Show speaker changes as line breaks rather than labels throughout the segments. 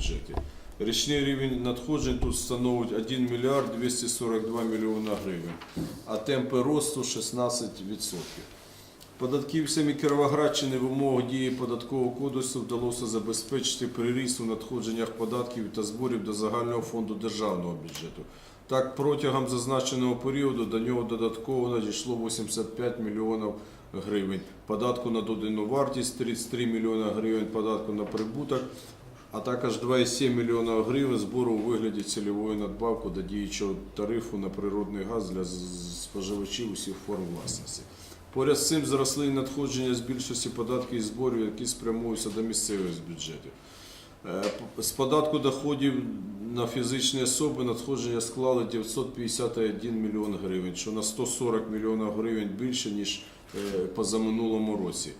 бюджеті. Річний рівень надходжень тут становить 1 мільярд 242 мільйона гривень, а темпи росту 16%. Податківцям Кіровоградщини в умовах дії податкового кодексу вдалося забезпечити приріст у надходженнях податків та зборів до загального фонду державного бюджету. Так, протягом зазначеного періоду до нього додатково надійшло 85 мільйонів гривень, податку на додану вартість 33 мільйона гривень, податку на прибуток, а також 2,7 мільйона гривень збору у вигляді цільової надбавки до діючого тарифу на природний газ для споживачів усіх форм власності. Поряд з цим зросли і надходження з більшості податків і зборів, які спрямуються до місцевих бюджетів. Е, З податку доходів на фізичні особи надходження склали 951 мільйон гривень, що на 140 мільйонів гривень більше, ніж е, позаминулому році.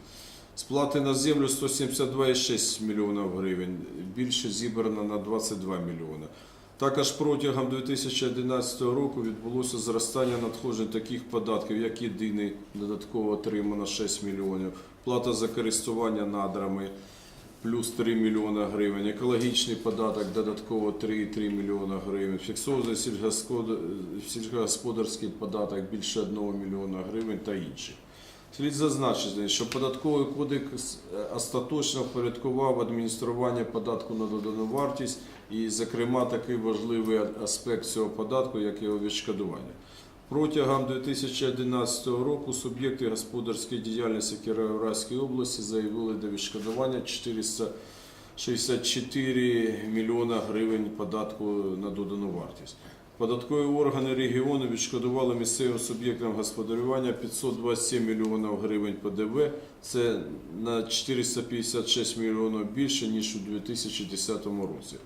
Сплати на землю 172,6 мільйонів гривень, більше зібрано на 22 мільйони. Також протягом 2011 року відбулося зростання надходжень таких податків, як єдиний додатково отримано 6 мільйонів, плата за користування надрами плюс 3 мільйона гривень, екологічний податок додатково 3,3 мільйона гривень, фіксований сільськогосподарський податок більше 1 мільйона гривень та інші. Слід зазначити, що податковий кодекс е, остаточно впорядкував адміністрування податку на додану вартість і, зокрема, такий важливий аспект цього податку, як його відшкодування. Протягом 2011 року суб'єкти господарської діяльності Кіровоградської області заявили до відшкодування 464 мільйона гривень податку на додану вартість. Податкові органи регіону відшкодували місцевим суб'єктам господарювання 527 мільйонів гривень ПДВ. Це на 456 мільйонів більше, ніж у 2010 році.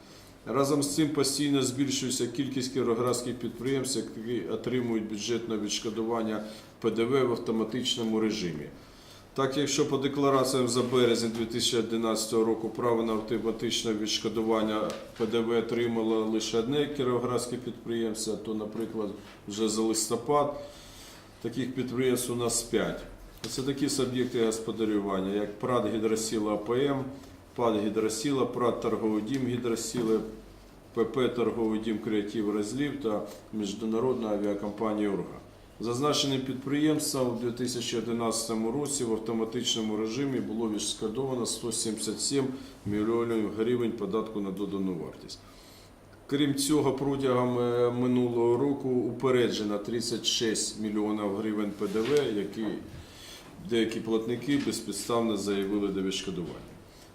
Разом з цим постійно збільшується кількість кіровоградських підприємств, які отримують бюджетне відшкодування ПДВ в автоматичному режимі. Так, якщо по деклараціям за березень 2011 року право на автоматичне відшкодування ПДВ отримало лише одне кіровоградське підприємство, то, наприклад, вже за листопад таких підприємств у нас 5. Це такі суб'єкти господарювання, як ПРАД Гідросіла АПМ, ПАД Гідросіла, ПРАД Торговий дім Гідросіли, ПП Торговий дім Креатив Розлів та Міжнародна авіакомпанія Урга. Зазначеним підприємствам у 2011 році в автоматичному режимі було відшкодовано 177 мільйонів гривень податку на додану вартість. Крім цього, протягом е, минулого року упереджено 36 мільйонів гривень ПДВ, які деякі платники безпідставно заявили до відшкодування.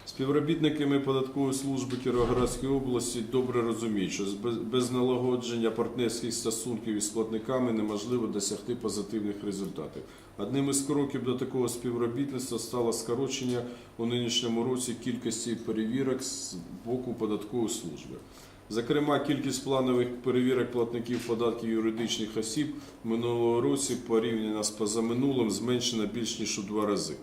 Співробітниками податкової служби Кіровоградської області добре розуміють, що без- налагодження партнерських стосунків із платниками неможливо досягти позитивних результатів. Одним із кроків до такого співробітництва стало скорочення у нинішньому році кількості перевірок з боку податкової служби. Зокрема, кількість планових перевірок платників податків юридичних осіб минулого році порівняно з позаминулим зменшена більш ніж у два рази.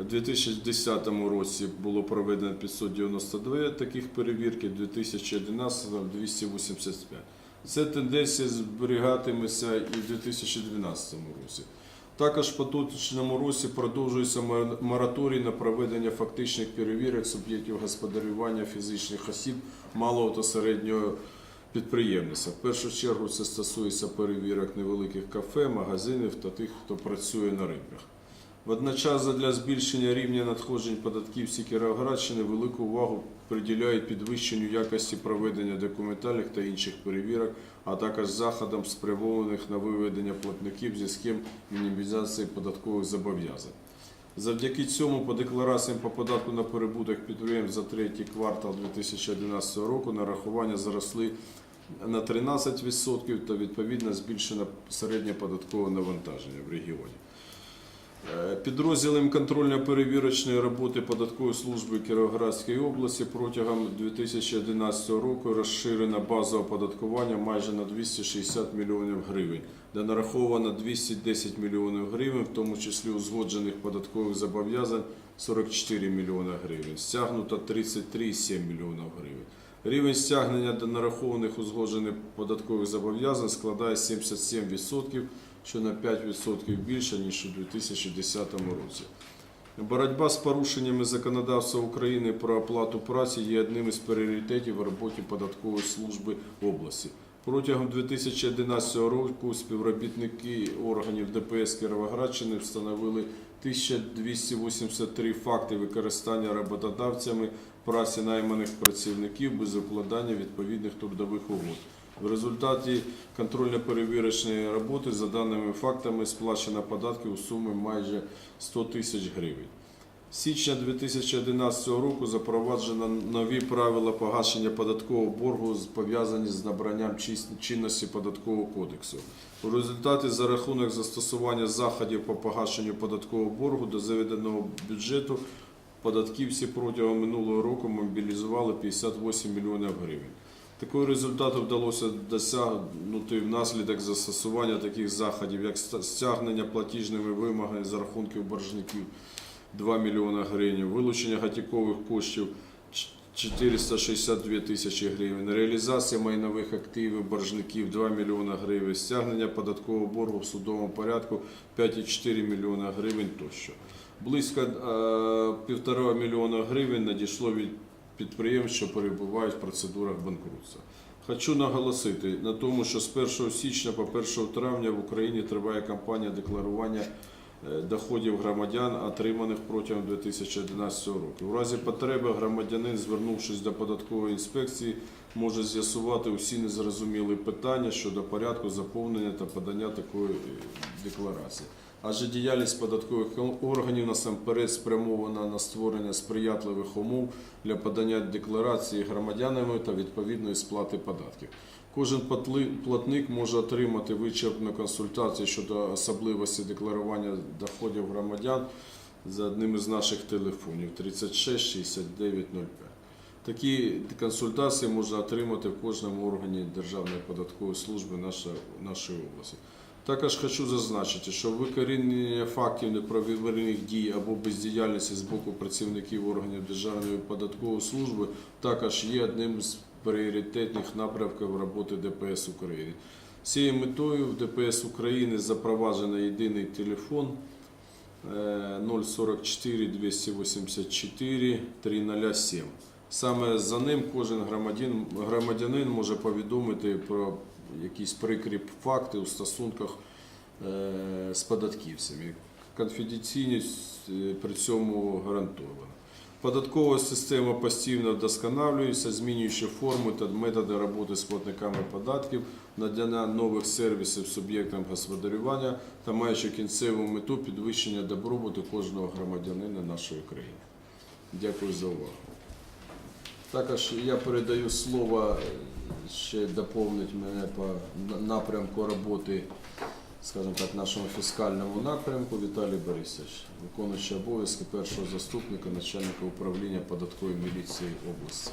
У 2010 році було проведено 592 таких перевірки, у 2011 – 285. Це тенденція зберігатиметься і в 2012 році. Також в поточному році продовжується мор- мораторій на проведення фактичних перевірок суб'єктів господарювання фізичних осіб малого та середнього підприємництва. В першу чергу це стосується перевірок невеликих кафе, магазинів та тих, хто працює на ринках. Водночас для збільшення рівня надходжень податківці Кіровоградщини велику увагу приділяють підвищенню якості проведення документальних та інших перевірок, а також заходам, спрямованих на виведення платників зі схем мінімізації податкових зобов'язань. Завдяки цьому по деклараціям по податку на перебуток підприємств за третій квартал 2011 року нарахування зросли на 13% та відповідно збільшено середнє податкове навантаження в регіоні. Е, Підрозділом контрольно-перевірочної роботи податкової служби Кіровоградської області протягом 2011 року розширена база оподаткування майже на 260 мільйонів гривень, де нараховано 210 мільйонів гривень, в тому числі узгоджених податкових зобов'язань 44 мільйона гривень, стягнуто 33,7 мільйона гривень. Рівень стягнення до нарахованих узгоджених податкових зобов'язань складає 77%, що на 5% більше, ніж у 2010 році. Боротьба з порушеннями законодавства України про оплату праці є одним із пріоритетів в роботі податкової служби області. Протягом 2011 року співробітники органів ДПС Кіровоградщини встановили 1283 факти використання роботодавцями праці найманих працівників без укладання відповідних трудових угод. В результаті контрольно-перевірочної роботи за даними фактами сплачено податків у сумі майже 100 тисяч гривень. З січня 2011 року запроваджено нові правила погашення податкового боргу, пов'язані з набранням чинності податкового кодексу. У результаті за рахунок застосування заходів по погашенню податкового боргу до заведеного бюджету податківці протягом минулого року мобілізували 58 мільйонів гривень. Такого результату вдалося досягнути внаслідок застосування таких заходів, як стягнення платіжними вимогами з рахунків боржників 2 мільйона гривень, вилучення готівкових коштів 462 тисячі гривень, реалізація майнових активів боржників 2 мільйона гривень, стягнення податкового боргу в судовому порядку 5,4 мільйона гривень тощо. Близько е, півтора мільйона гривень надійшло від підприємств, що перебувають в процедурах банкрутства. Хочу наголосити на тому, що з 1 січня по 1 травня в Україні триває кампанія декларування е, доходів громадян, отриманих протягом 2011 року. У разі потреби громадянин, звернувшись до податкової інспекції, може з'ясувати усі незрозумілі питання щодо порядку заповнення та подання такої е, декларації. Адже діяльність податкових органів насамперед спрямована на створення сприятливих умов для подання декларації громадянами та відповідної сплати податків. Кожен платник може отримати вичерпну консультацію щодо особливості декларування доходів громадян за одним із наших телефонів 36 69 05. Такі консультації можна отримати в кожному органі Державної податкової служби нашої області. Також хочу зазначити, що викорінення фактів неправомірних дій або бездіяльності з боку працівників органів Державної податкової служби також є одним з пріоритетних напрямків роботи ДПС України. Цією метою в ДПС України запроваджено єдиний телефон е, 044 284 307. Саме за ним кожен громадянин може повідомити про якісь прикрі факти у стосунках е, з податківцями. Конфіденційність е, при цьому гарантована. Податкова система постійно вдосконалюється, змінюючи форму та методи роботи з платниками податків, надання нових сервісів суб'єктам господарювання та маючи кінцеву мету підвищення добробуту кожного громадянина нашої країни. Дякую за увагу. Також я передаю слово ще доповнить мене по напрямку роботи, скажімо так, нашому фіскальному напрямку Віталій Борисович, виконуючий обов'язки першого заступника начальника управління податкової міліції області.